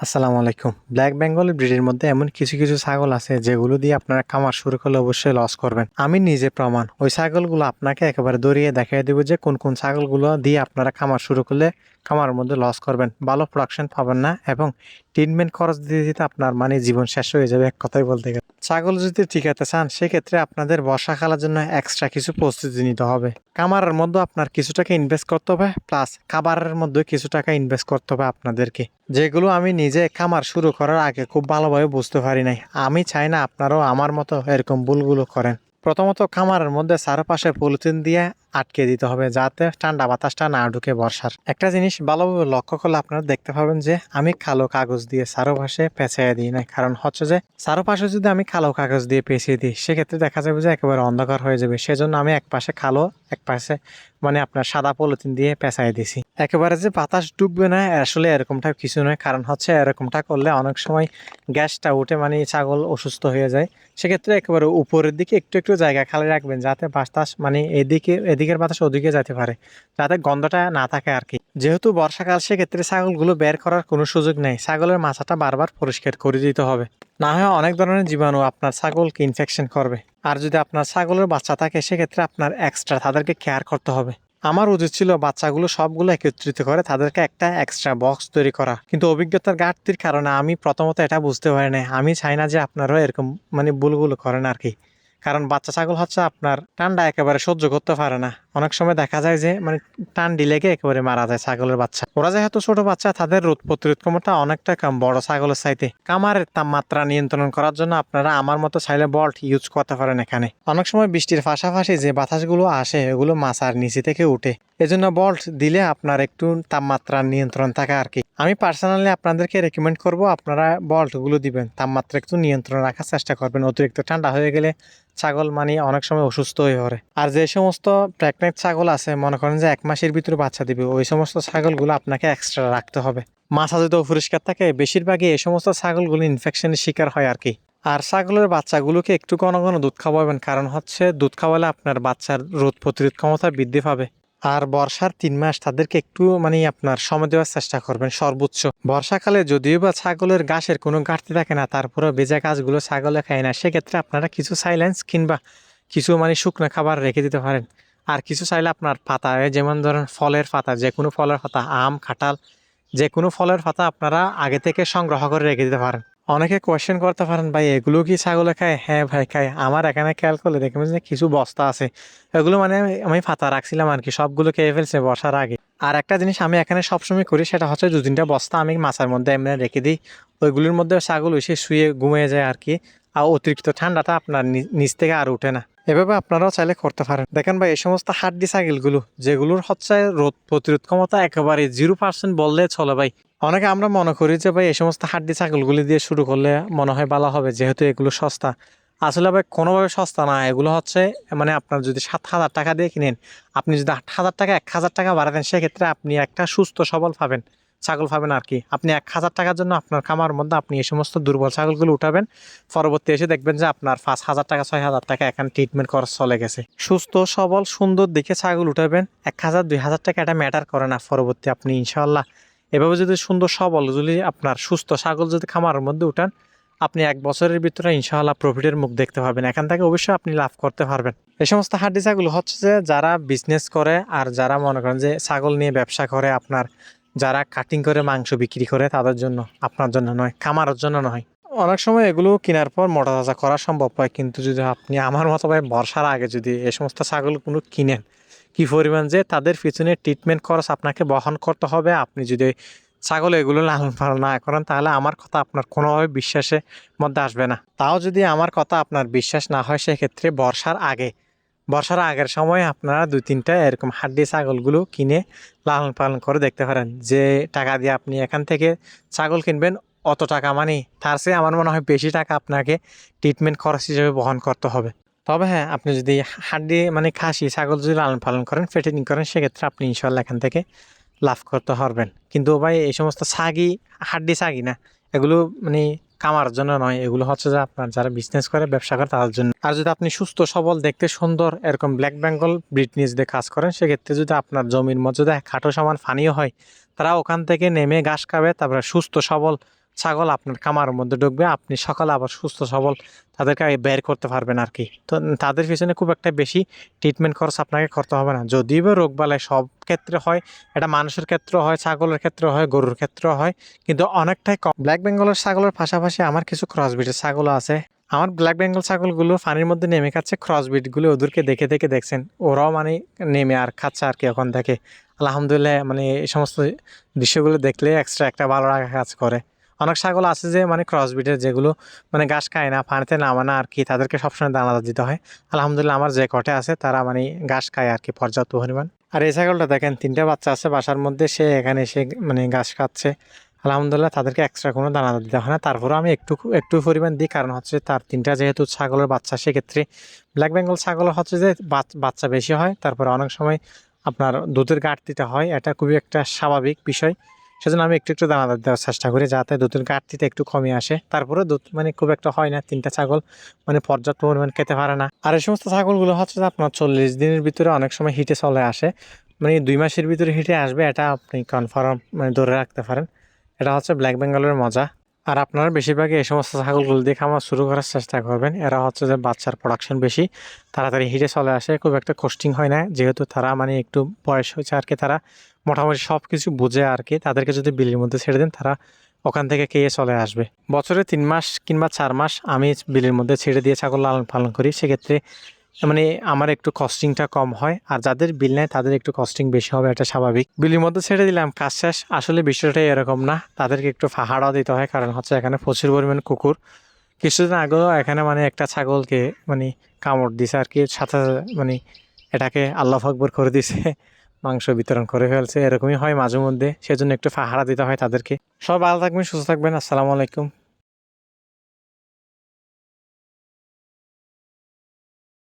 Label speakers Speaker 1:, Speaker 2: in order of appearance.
Speaker 1: আসসালামু আলাইকুম। ব্ল্যাক বেঙ্গল ব্রিডের মধ্যে এমন কিছু কিছু ছাগল আছে যেগুলো দিয়ে আপনারা খামার শুরু করলে অবশ্যই লস করবেন। আমি নিজে প্রমাণ, ওই ছাগলগুলো আপনাকে একেবারে দৌড়িয়ে দেখাই দেবো যে কোন কোন ছাগলগুলো দিয়ে আপনারা খামার শুরু করলে খামারের মধ্যে লস করবেন। ভালো প্রোডাকশন পাবেন না এবং ট্রিটমেন্ট খরচ দিতে দিতে আপনার মানে জীবন শেষ হয়ে যাবে এক কথাই বলতে গেলে। ছাগল যদি টিকাতে চান, সেক্ষেত্রে আপনাদের বর্ষাকালের জন্য এক্সট্রা কিছু প্রস্তুতি নিতে হবে। খামারের মধ্যে আপনার কিছু টাকা ইনভেস্ট করতে হবে প্লাস খাবারের মধ্যে কিছু টাকা ইনভেস্ট করতে হবে আপনাদেরকে। যেগুলো আমি নিজে খামার শুরু করার আগে খুব ভালোভাবে বুঝতে পারি নাই। আমি চাই না আপনারাও আমার মতো এরকম ভুলগুলো করেন। প্রথমত খামারের মধ্যে চারপাশে পলিথিন দিয়ে আটকে দিতে হবে যাতে ঠান্ডা বাতাসটা না ঢুকে বর্ষার। একটা জিনিস ভালোভাবে লক্ষ্য করলে আপনারা দেখতে পাবেন যে আমি কালো কাগজ দিয়ে চারপাশে পেঁচাইয়া দিই না কারণ হচ্ছে যে চারপাশে যদি আমি কালো কাগজ দিয়ে পেঁচিয়ে দিই, সেক্ষেত্রে দেখা যাবে যে একেবারে অন্ধকার হয়ে যাবে। সেজন্য আমি এক পাশে কালো এক পাশে মানে আপনার সাদা পলিথিন দিয়ে পেঁচাই দিছি। একেবারে যে বাতাস ডুববে না, আসলে এরকমটা কিছু নয়। কারণ হচ্ছে এরকমটা করলে অনেক সময় গ্যাসটা উঠে মানে ছাগল অসুস্থ হয়ে যায়। সেক্ষেত্রে একেবারে উপরের দিকে একটু একটু জায়গা খালি রাখবেন, যাতে বাতাস মানে এদিকে, এদিকের বাতাস ওদিকে যেতে পারে। যাতে গন্ধটা না থাকে আর কি। যেহেতু বর্ষাকাল, সেক্ষেত্রে ছাগলগুলো বের করার কোনো সুযোগ নেই। ছাগলের মাথাটা বারবার পরিষ্কার করে দিতে হবে। না হয় অনেক ধরনের জীবাণু আপনার ছাগলকে ইনফেকশন করবে। আর যদি আপনার ছাগলের বাচ্চা থাকে, সেক্ষেত্রে আপনার এক্সট্রা তাদেরকে কেয়ার করতে হবে। আমার উচিত ছিল বাচ্চাগুলো সবগুলো একত্রিত করে তাদেরকে একটা এক্সট্রা বক্স তৈরি করা। কিন্তু অভিজ্ঞতার ঘাটতির কারণে আমি প্রথমত এটা বুঝতে পারি না আমি চাই না যে আপনারাও এরকম মানে ভুলগুলো করেন আর কি। কারণ বাচ্চা ছাগল হচ্ছে আপনার ঠান্ডা একেবারে সহ্য করতে পারে না। অনেক সময় দেখা যায় যে মানে ঠান্ডি লেগে একেবারে মারা যায় ছাগলের বাচ্চা। ওরা যেহেতু ছোট বাচ্চা, তাদের রোদ প্রতিরোধ ক্ষমতা অনেকটা কম বড় ছাগলের চাইতে। কামারের তাপমাত্রা নিয়ন্ত্রণ করার জন্য আপনারা আমার মতো চাইলে বল্ট ইউজ করতে পারেন এখানে। অনেক সময় বৃষ্টির পাশাপাশি যে বাতাসগুলো আসে, এগুলো মাছার নিচে থেকে উঠে। এজন্য বল্ট দিলে আপনার একটু তাপমাত্রা নিয়ন্ত্রণ থাকে আর কি। আমি পার্সোনালি আপনাদেরকে রেকমেন্ড করব, আপনারা বল্টগুলো দিবেন। তাপমাত্রা একটু নিয়ন্ত্রণ রাখার চেষ্টা করবেন। অতিরিক্ত ঠান্ডা হয়ে গেলে ছাগল মানে অনেক সময় অসুস্থ হয়ে পড়ে। আর যে সমস্ত প্রেগনেন্ট ছাগল আছে, মনে করেন যে এক মাসের ভিতরে বাচ্চা দিবে, ওই সমস্ত ছাগলগুলো আপনাকে এক্সট্রা রাখতে হবে। মাথা যদি অপরিষ্কার থাকে, বেশিরভাগই এই সমস্ত ছাগলগুলো ইনফেকশনের শিকার হয় আর কি। আর ছাগলের বাচ্চাগুলোকে একটু ঘন ঘন দুধ খাওয়াবেন, কারণ হচ্ছে দুধ খাওয়ালে আপনার বাচ্চার রোদ প্রতিরোধ ক্ষমতা বৃদ্ধি পাবে। আর বর্ষার তিন মাস তাদেরকে একটু মানে আপনার সময় দেওয়ার চেষ্টা করবেন সর্বোচ্চ। বর্ষাকালে যদিও বা ছাগলের ঘাসের কোনো ঘাটতি থাকে না তারপরে ভেজা গাছগুলো ছাগলে খায় না। সেক্ষেত্রে আপনারা কিছু সাইলেন্স কিংবা কিছু মানে শুকনো খাবার রেখে দিতে পারেন। আর কিছু চাইলে আপনার পাতা যেমন ধরেন ফলের পাতা, যে কোনো ফলের পাতা, আম, কাঁঠাল, যে কোনো ফলের পাতা আপনারা আগে থেকে সংগ্রহ করে রেখে দিতে পারেন। অনেকে কোয়েশ্চেন করতে পারেন, ভাই, এগুলো কি ছাগলে খায়? হ্যাঁ ভাই, খায়। আমার এখানে খেয়াল করলে দেখবেন যে কিছু বস্তা আছে। এগুলো মানে আমি- ফাতা রাখছিলাম আর কি সবগুলো খেয়ে ফেলছে বসার আগে। আর একটা জিনিস আমি এখানে সবসময় করি, সেটা হচ্ছে দু তিনটা বস্তা আমি মাছের মধ্যে এমনি রেখে দিই। ওইগুলির মধ্যে ছাগল এসে শুয়ে ঘুমিয়ে যায় আর কি আর অতিরিক্ত ঠান্ডাটা আপনার নিচ থেকে আর উঠে না। এভাবে আপনারাও চাইলে করতে পারেন। দেখেন ভাই, এই সমস্ত হাড্ডি ছাগলগুলো, যেগুলোর হচ্ছে রোদ প্রতিরোধ ক্ষমতা একেবারে জিরো পার্সেন্ট বললে চলে ভাই। অনেকে আমরা মনে করি যে, ভাই, এই সমস্ত হাড্ডি ছাগলগুলি দিয়ে শুরু করলে মনে হয় ভালো হবে, যেহেতু এগুলো সস্তা। আসলে ভাই, কোনোভাবে সস্তা না। এগুলো হচ্ছে মানে আপনার যদি সাত হাজার টাকা দিয়ে কিনেন, আপনি যদি আট হাজার টাকা, এক হাজার টাকা বাড়াতেন, সেক্ষেত্রে আপনি একটা সুস্থ, সবল পাবেন, ছাগল পাবেন আর কি। আপনি এক হাজার টাকার জন্য আপনার খামার মধ্যে আপনি এই সমস্ত দুর্বল ছাগলগুলো উঠাবেন, পরবর্তী এসে দেখবেন যে, আপনার পাঁচ হাজার টাকা, ছয় হাজার টাকা এখানে ট্রিটমেন্ট খরচ চলে গেছে। সুস্থ, সবল, সুন্দর দেখে ছাগল উঠাবেন, এক হাজার, দুই হাজার টাকা এটা ম্যাটার করে না, পরবর্তী আপনি ইনশাল্লাহ এভাবে যদি সুন্দর সবল যদি আপনার সুস্থ ছাগল যদি খামারের মধ্যে উঠান, আপনি এক বছরের ভিতরে ইনশাআল্লাহ প্রফিটের মুখ দেখতে পাবেন। এখান থেকে অবশ্যই আপনি লাভ করতে পারবেন। এই সমস্ত হাড্ডি ছাগল হচ্ছে যে যারা বিজনেস করে আর যারা মনে করেন যে ছাগল নিয়ে ব্যবসা করে, আপনার যারা কাটিং করে মাংস বিক্রি করে, তাদের জন্য, আপনার জন্য নয়, খামারের জন্য নয়। অনেক সময় এগুলো কেনার পর মোটা তাজা করা সম্ভব হয়, কিন্তু যদি আপনি আমার মতো ভাই বর্ষার আগে যদি এই সমস্ত ছাগলগুলো কিনেন কি পরিমাণ যে তাদের পিছনে ট্রিটমেন্ট খরচ আপনাকে বহন করতে হবে, আপনি যদি ছাগল এগুলো লালন পালন না করেন, তাহলে আমার কথা আপনার কোনোভাবে বিশ্বাসের মধ্যে আসবে না। তাও যদি আমার কথা আপনার বিশ্বাস না হয়, সেক্ষেত্রে বর্ষার আগে, বর্ষার আগের সময় আপনারা দুই তিনটা এরকম হাড্ডি ছাগলগুলো কিনে লালন পালন করে দেখতে পারেন। যে টাকা দিয়ে আপনি এখান থেকে ছাগল কিনবেন, অত টাকা মানে তার চেয়ে আমার মনে হয় বেশি টাকা আপনাকে ট্রিটমেন্ট খরচ হিসেবে বহন করতে হবে। তবে হ্যাঁ আপনি যদি হাড্ডি মানে খাসি, ছাগল যদি লালন পালন করেন ফেটেনিং করেন, সেক্ষেত্রে আপনি ইনশাল্লাহ এখান থেকে লাভ করতে পারবেন। কিন্তু ভাই, এই সমস্ত ছাগি, হাড্ডি ছাগি না, এগুলো মানে কামার জন্য নয়, এগুলো হচ্ছে যে আপনার যারা বিজনেস করে, ব্যবসা করে, তাদের জন্য। আর যদি আপনি সুস্থ, সবল, দেখতে সুন্দর, এরকম ব্ল্যাক বেঙ্গল নিয়ে যদি কাজ করেন, সেক্ষেত্রে যদি আপনার জমির মধ্যে খাটো সমান ফানিও হয়, তারা ওখান থেকে নেমে ঘাস খাবে, তারপরে সুস্থ, সবল ছাগল আপনার কামার মধ্যে ঢুকবে, আপনি সকালে আবার সুস্থ সবল তাদেরকে বের করতে পারবেন আর কি। তো তাদের পিছনে খুব একটা বেশি ট্রিটমেন্ট খরচ আপনাকে করতে হবে না। যদিও রোগ বালাই সব ক্ষেত্রে হয়, এটা মানুষের ক্ষেত্রে হয়, ছাগলের ক্ষেত্রে হয়, গরুর ক্ষেত্রে হয়, কিন্তু অনেকটাই কম। ব্ল্যাক বেঙ্গলের ছাগলের পাশাপাশি আমার কিছু ক্রসবিটের ছাগলও আছে। আমার ব্ল্যাক বেঙ্গল ছাগলগুলো পানির মধ্যে নেমে খাচ্ছে ক্রসবিটগুলো ওদেরকে দেখে দেখে দেখছেন। ওরাও মানে নেমে আর খাচ্ছে আর কি ওখান থেকে আলহামদুলিল্লাহ মানে এই সমস্ত দৃশ্যগুলো দেখলে এক্সট্রা একটা ভালো লাগা কাজ করে। অনেক ছাগল আছে যে মানে ক্রসবিটের যেগুলো মানে ঘাস খায় না, পানিতে নামে না আর কি, তাদেরকে সবসময় দানা দিতে হয়। আলহামদুলিল্লাহ আমার যে কটে আছে, তারা মানে ঘাস খায় আর কি, পর্যাপ্ত পরিমাণ। আর এই ছাগলটা দেখেন, তিনটা বাচ্চা আছে, বাসার মধ্যে সে এখানে এসে মানে ঘাস খাচ্ছে। আলহামদুলিল্লাহ তাদেরকে এক্সট্রা কোনো দানা দিতে হয় না। তারপরে আমি একটু একটু পরিমাণ দিই, কারণ হচ্ছে তার তিনটা যেহেতু ছাগলের বাচ্চা, সেক্ষেত্রে ব্ল্যাক বেঙ্গল ছাগল হচ্ছে যে, বাচ- বাচ্চা বেশি হয়। তারপরে অনেক সময় আপনার দুধের ঘাটতিটা হয়। এটা খুবই একটা স্বাভাবিক বিষয়। সেজন্য আমি একটু একটু দানা দেওয়ার চেষ্টা করি যাতে দুধের ঘাটতিটা একটু কমে আসে। তারপরে দুধ মানে খুব একটা হয় না, তিনটা ছাগল মানে পর্যাপ্ত পরিমাণ খেতে পারে না। আর এই সমস্ত ছাগলগুলো হচ্ছে আপনার চল্লিশ দিনের ভিতরে অনেক সময় হিটে চলে আসে। মানে দুই মাসের ভিতরে হিটে আসবে, এটা আপনি কনফার্ম মানে ধরে রাখতে পারেন। এটা হচ্ছে ব্ল্যাক বেঙ্গলের মজা। আর আপনারা বেশিরভাগই এই সমস্ত ছাগলগুলো দিয়ে খামার শুরু করার চেষ্টা করবেন। এরা হচ্ছে যে বাচ্চার প্রোডাকশন বেশি। তাড়াতাড়ি হিটে চলে আসে, খুব একটা কস্টিং হয় না। যেহেতু তারা মানে একটু বয়স হয়েছে আর কি, তারা মোটামুটি সব কিছু বুঝে আর কি। তাদেরকে যদি বিলির মধ্যে ছেড়ে দেন, তারা ওখান থেকে খেয়ে চলে আসবে। বছরে তিন মাস কিংবা চার মাস আমি বিলির মধ্যে ছেড়ে দিয়ে ছাগল লালন পালন করি। সেক্ষেত্রে মানে আমার একটু কস্টিংটা কম হয়, আর যাদের বিল নেয় তাদের একটু কস্টিং বেশি হবে, এটা স্বাভাবিক। বিলির মধ্যে ছেড়ে দিলাম, কাজ শেষ। আসলে বিষয়টাই এরকম না, তাদেরকে একটু ফাহাড়াও দিতে হয়, কারণ হচ্ছে এখানে প্রচুর পরিমাণ কুকুর। কিছুদিন আগেও এখানে মানে একটা ছাগলকে মানে কামড় দিছে আর কি সাথে মানে এটাকে আল্লাহ আকবর করে দিছে, মাংস বিতরণ করে ফেলছে, এরকমই হয় মাঝে মধ্যে। সেজন্য একটু ফাহারা দিতে হয় তাদেরকে। সব ভালো থাকবেন, সুস্থ থাকবেন, আসসালামু আলাইকুম।